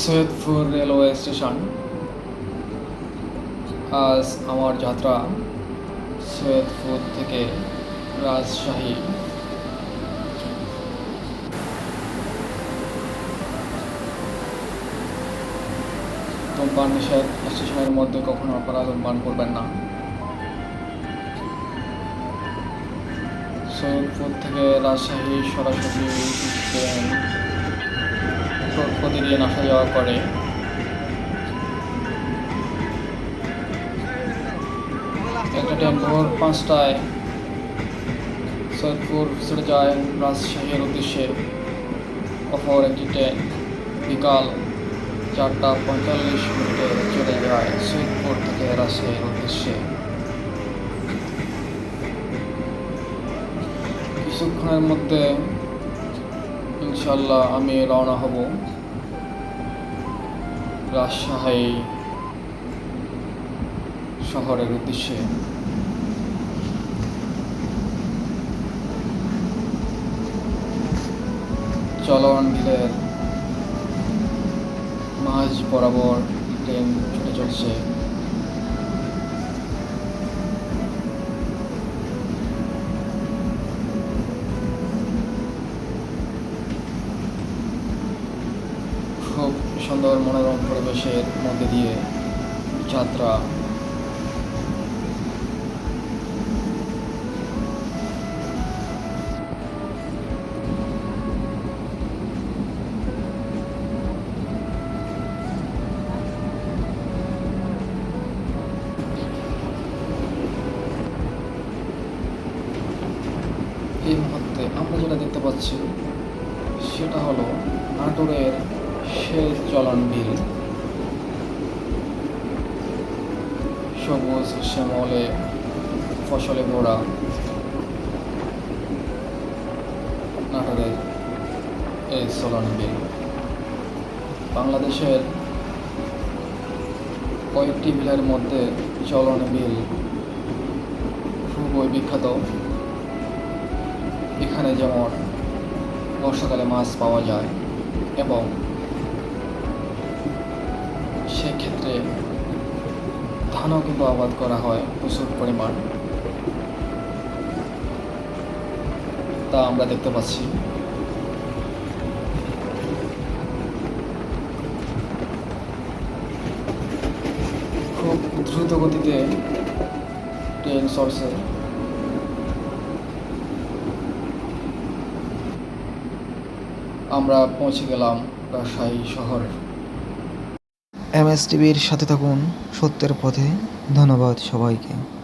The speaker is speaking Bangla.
Saidpur railway station. আজ আমার যাত্রা সৈয়দপুর থেকে রাজশাহী। ধূমপান নিষেধ স্টেশনের মধ্যে কখনো আপনারা ধূমপান করবেন না। সৈয়দপুর থেকে রাজশাহী সরাসরি ট্রেন প্রতিদিন আসা যাওয়া করে। একটা ট্রেন ভোর পাঁচটায় সৈয়দপুর ছেড়ে যায় রাজশাহীর উদ্দেশ্যে। অপর একটি ট্রেন বিকাল চারটা পঁয়তাল্লিশ মিনিটে চলে যায় সৈয়দপুর থেকে রাজশাহীর উদ্দেশ্যে। কিছুক্ষণের মধ্যে ইনশাল্লাহ আমি রওনা হব। রাজশাহী শহরের উদ্দেশ্যে। চলন মাঝ বরাবর ট্রেন ছুটে চলছে খুব সুন্দর মনোরম পরিবেশের মধ্যে দিয়ে যাত্রা। এই মুহূর্তে আমরা যেটা দেখতে পাচ্ছি, সেটা হলো নাটোরের সেচ চলন বিল। সবুজ, শ্যামলে, ফসলে ভরা নাটোরের এই চলন বিল। বাংলাদেশের কয়েকটি বিলের মধ্যে চলন বিল খুবই বিখ্যাত। এখানে যেমন বর্ষাকালে মাছ পাওয়া যায় এবং সেক্ষেত্রে ধানও কিন্তু আবাদ করা হয় প্রচুর পরিমাণ। তা আমরা দেখতে পাচ্ছি। খুব দ্রুত গতিতে ট্রেন চলছে। আমরা পৌঁছে গেলাম রাজশাহী শহর এম এস টিভির সাথে থাকুন সত্যের পথে। ধন্যবাদ সবাইকে।